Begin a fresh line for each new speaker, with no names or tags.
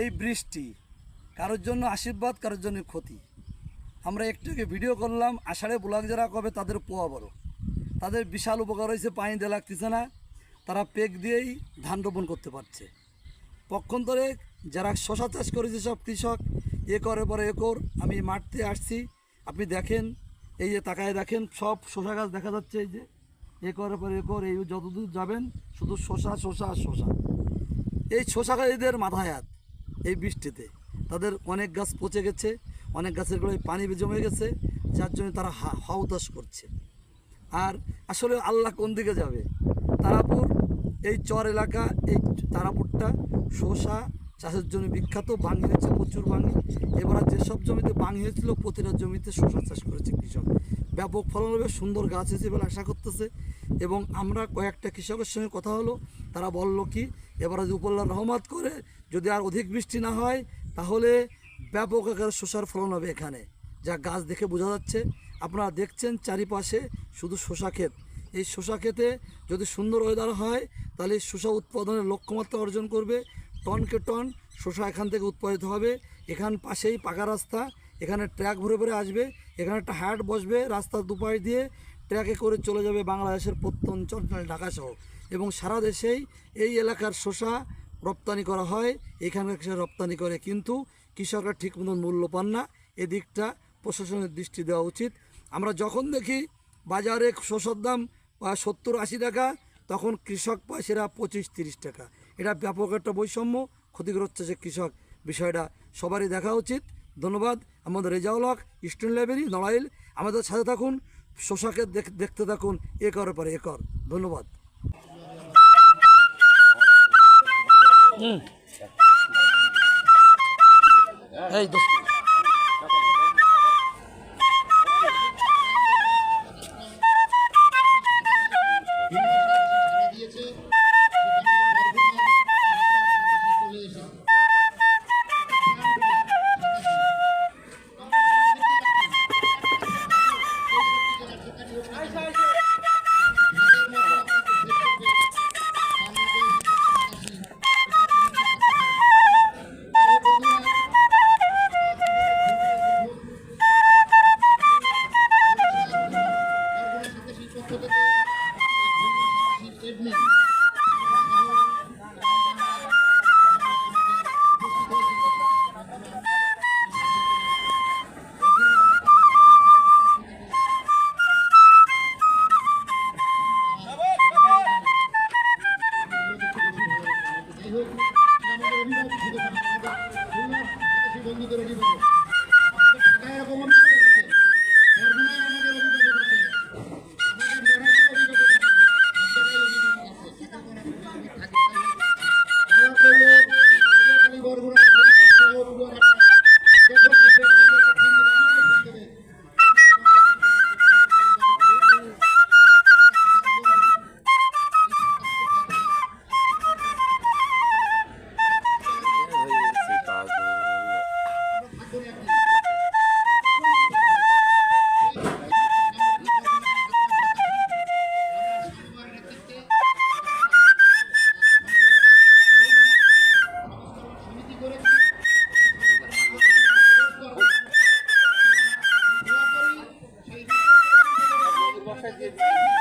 এই বৃষ্টি কারোর জন্য আশীর্বাদ, কারোর জন্য ক্ষতি। আমরা একটু আগে ভিডিও করলাম, আষাঢ়ে ব্লক যারা কবে তাদের পোয়া বড়। তাদের বিশাল উপকার হয়েছে, পানি দিয়ে লাগতেছে না। তারা পেক দিয়েই ধান রোপণ করতে পারছে। পক্ষান্তরে যারা শশা চাষ করেছে সব কৃষক, একরের পরে একর আমি মাঠতে আসছি। আপনি দেখেন, এই যে তাকায় দেখেন, সব শশা গাছ দেখা যাচ্ছে এই যে। একরের পর একর এই যতদূর যাবেন, শুধু শশা শশা শশা। এই শশা গাছদের মাথায় হাত। এই বৃষ্টিতে। তাদের অনেক গাছ পচে গেছে, অনেক গাছের গোড়ায় পানি জমে গেছে, যার জন্য তারা হাউতাস করছে। আর আসলে আল্লাহ কোন দিকে যাবে? তারাপুর, এই চর এলাকা, এই তারাপুরটা শসা চাষের জন্য বিখ্যাত বাঙি হয়েছে প্রচুর বাঙি এবার যেসব জমিতে বাঙি হয়েছিল প্রতিটা জমিতে শসা চাষ করেছে কৃষক। ব্যাপক ফলন হবে, সুন্দর গাছ হয়েছে বলে আশা করতেছে। এবং আমরা কয়েকটা কৃষকের সঙ্গে কথা হলো, তারা বলল কি, এবার যদি উপল্লার রহমত করে যদি আর অধিক বৃষ্টি না হয়, তাহলে ব্যাপক আকারে শসার ফলন হবে এখানে, যা গাছ দেখে বোঝা যাচ্ছে। আপনারা দেখছেন চারিপাশে শুধু শসা ক্ষেত। এই শসা ক্ষেতে যদি সুন্দর ওয়েদার হয়, তাহলে শসা উৎপাদনের লক্ষ্যমাত্রা অর্জন করবে। টনকে টন শসা এখান থেকে উৎপাদিত হবে। এখান পাশেই পাকা রাস্তা, এখানে ট্র্যাক ভরে ভরে আসবে। এখানে একটা হাট বসবে রাস্তার দুপাশ দিয়ে। ট্র্যাকে করে চলে যাবে বাংলাদেশের প্রত্যঞ্চল ঢাকা সহ এবং সারা দেশেই এই এলাকার শসা রপ্তানি করা হয় এখানকার কৃষক রপ্তানি করে, কিন্তু কৃষকরা ঠিক মতন মূল্য পান না। এদিকটা প্রশাসনের দৃষ্টি দেওয়া উচিত। আমরা যখন দেখি বাজারে শসার দাম সত্তর আশি টাকা, তখন কৃষক পায় সেটা পঁচিশ তিরিশ টাকা। এটা ব্যাপক একটা বৈষম্য, ক্ষতিগ্রস্ত যে কৃষক। বিষয়টা সবারই দেখা উচিত। ধন্যবাদ। আমাদের রেজাউল হক, ইস্টার্ন লাইব্রেরি, নড়াইল। আমাদের সাথে থাকুন দেখ- দেখতে থাকুন একরের পরে একর। ধন্যবাদ। এই দোস্ত।
to the fait des...